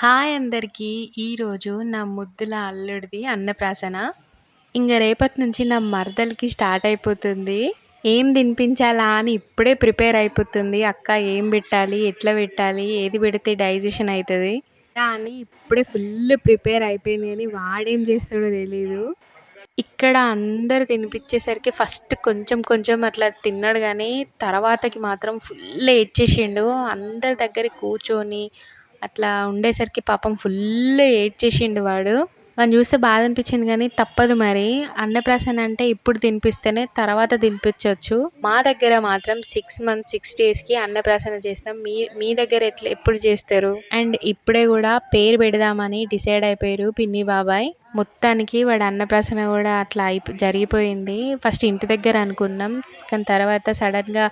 Hi అందరికీ! ఈరోజు నా ముద్దుల అల్లుడిది అన్నప్రాసన. ఇంకా రేపటి నుంచి నా మరదలకి స్టార్ట్ అయిపోతుంది. ఏం తినిపించాలా అని ఇప్పుడే ప్రిపేర్ అయిపోతుంది. అక్క ఏం పెట్టాలి? ఎట్లా పెట్టాలి? ఏది పెడితే డైజెషన్ అవుతుంది అని ఇప్పుడే ఫుల్ ప్రిపేర్ అయిపోయింది కానీ వాడేం చేస్తాడో తెలీదు. ఇక్కడ అందరూ తినిపించేసరికి ఫస్ట్ కొంచెం కొంచెం అట్లా తిన్నాడు కానీ తర్వాతకి మాత్రం ఫుల్ ఏడ్చేసిండు. అందరి దగ్గర కూర్చొని అట్లా ఉండేసరికి పాపం ఫుల్ ఏడ్చేసిండు వాడు. వాడిని చూస్తే బాధ అనిపించింది కానీ తప్పదు మరి. అన్నప్రాసన అంటే ఇప్పుడు తినిపిస్తేనే తర్వాత తినిపించవచ్చు మా దగ్గర మాత్రం సిక్స్ మంత్స్ సిక్స్ డేస్‌కి అన్నప్రాసన చేస్తాం. మీ మీ దగ్గర ఎట్లా ఎప్పుడు చేస్తారు? అండ్ ఇప్పుడే కూడా పేరు పెడదామని డిసైడ్ అయిపోయారు పిన్ని, బాబాయ్. మొత్తానికి వాడు అన్నప్రాసన కూడా అట్లా అయిపో జరిగిపోయింది. ఫస్ట్ ఇంటి దగ్గర అనుకున్నాం. కానీ తర్వాత సడన్‌గా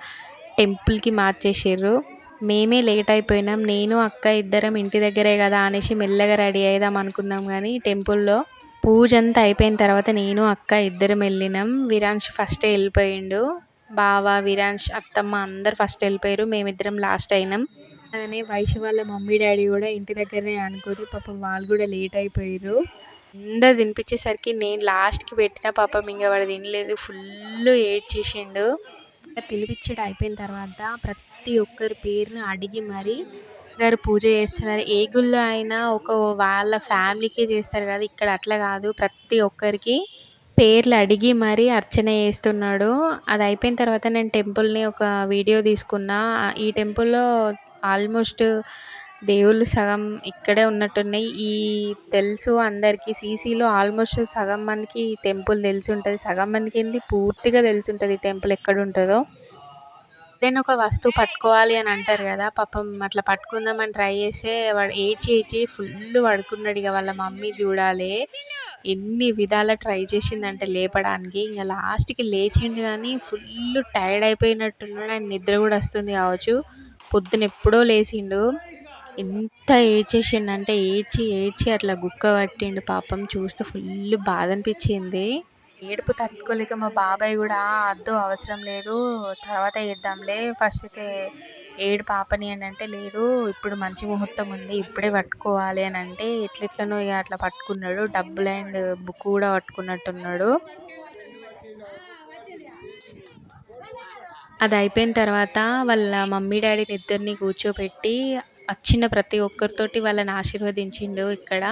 టెంపుల్‌కి మార్చేసారు మేమే లేట్ అయిపోయినాం. నేను, అక్క ఇద్దరం ఇంటి దగ్గరే కదా అనేసి మెల్లగా రెడీ అయిదాం అనుకున్నాం కానీ టెంపుల్‌లో పూజ అంతా అయిపోయిన తర్వాత నేను, అక్క ఇద్దరం వెళ్ళినాం. విరాన్ష్ ఫస్టే వెళ్ళిపోయిండు. బావ, విరాన్ష్, అత్తమ్మ అందరు ఫస్ట్ వెళ్ళిపోయారు. మేమిద్దరం లాస్ట్ అయినాం. అలానే వయసు వాళ్ళ మమ్మీ, డాడీ కూడా ఇంటి దగ్గరనే అనుకోరు పాపం వాళ్ళు కూడా లేట్ అయిపోయారు. అందరు తినిపించేసరికి నేను లాస్ట్‌కి పెట్టిన పాపం ఇంకా వాడు తినలేదు. ఫుల్ ఏడ్చేసిండు. పిలిపించడం అయిపోయిన తర్వాత ప్రతి ఒక్కరి పేరును అడిగి మరి గారు పూజ చేస్తున్నారు. ఏ గుళ్ళో అయినా ఒక వాళ్ళ ఫ్యామిలీకే చేస్తారు కదా! ఇక్కడ అట్లా కాదు. ప్రతి ఒక్కరికి పేర్లు అడిగి మరి అర్చన చేస్తున్నాడు. అది అయిపోయిన తర్వాత నేను టెంపుల్‌ని ఒక వీడియో తీసుకున్నా. ఈ టెంపుల్‌లో ఆల్మోస్ట్ దేవుళ్ళు సగం ఇక్కడే ఉన్నట్టున్నాయి. ఈ తెలుసు అందరికీ సీసీలో ఆల్మోస్ట్ సగం మందికి ఈ టెంపుల్ తెలిసి ఉంటుంది. సగం మందికి ఏంది పూర్తిగా తెలిసి ఉంటుంది ఈ టెంపుల్ ఎక్కడ ఉంటుందో. ఏదైనా ఒక వస్తువు పట్టుకోవాలి అని అంటారు కదా! పాపం అట్లా పట్టుకుందామని ట్రై చేస్తే వాడు ఏడ్చి ఏడ్చి ఫుల్ పడుకున్నాడు. ఇక వాళ్ళ మమ్మీ చూడాలి ఎన్ని విధాల ట్రై చేసిందంటే లేపడానికి. ఇంక లాస్ట్‌కి లేచిండు కానీ ఫుల్ టైర్డ్ అయిపోయినట్టున్నాడు. ఆయన నిద్ర కూడా వస్తుంది కావచ్చు. పొద్దున ఎప్పుడో లేచిండు. ఎంత ఏడ్చేసిండంటే ఏడ్చి ఏడ్చి అట్లా గుక్క పట్టిండు పాపం. చూస్తే ఫుల్ బాధ అనిపించింది. ఏడుపు తట్టుకోలేక మా బాబాయ్ కూడా అద్దు అవసరం లేదు తర్వాత వేద్దాంలే ఫస్ట్కే ఏడు పాపని అని అంటే లేదు ఇప్పుడు మంచి ముహూర్తం ఉంది ఇప్పుడే పట్టుకోవాలి అని అంటే ఎట్లెట్లనో ఇక అట్లా పట్టుకున్నాడు. డబ్బులు అండ్ బుక్ కూడా పట్టుకున్నట్టున్నాడు. అది అయిపోయిన తర్వాత వాళ్ళ మమ్మీ, డాడీని ఇద్దరిని కూర్చోపెట్టి వచ్చిన ప్రతి ఒక్కరితోటి వాళ్ళని ఆశీర్వదించిండు ఇక్కడ.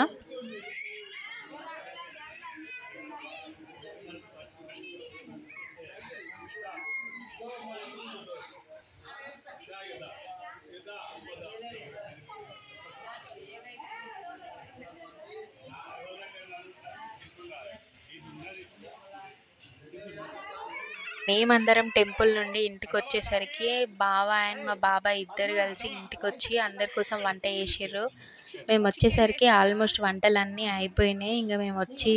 మేమందరం టెంపుల్ నుండి ఇంటికొచ్చేసరికి బావ అండ్ మా బాబాయ్ ఇద్దరు కలిసి ఇంటికొచ్చి అందరి కోసం వంట చేసిర్రు. మేము వచ్చేసరికి ఆల్మోస్ట్ వంటలన్నీ అయిపోయినాయి. ఇంకా మేము వచ్చి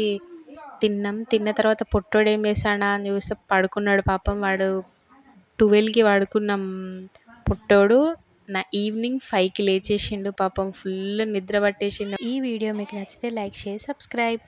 తిన్నాం. తిన్న తర్వాత పొట్టోడు ఏం చేస్తాడా అని చూస్తే పడుకున్నాడు పాపం. వాడు 12కి పడుకున్నాం పొట్టోడు నా ఈవినింగ్ ఫైవ్కి లేచేసిండు పాపం ఫుల్ నిద్ర పట్టేసిండు. ఈ వీడియో మీకు నచ్చితే లైక్, చేసి సబ్స్క్రైబ్.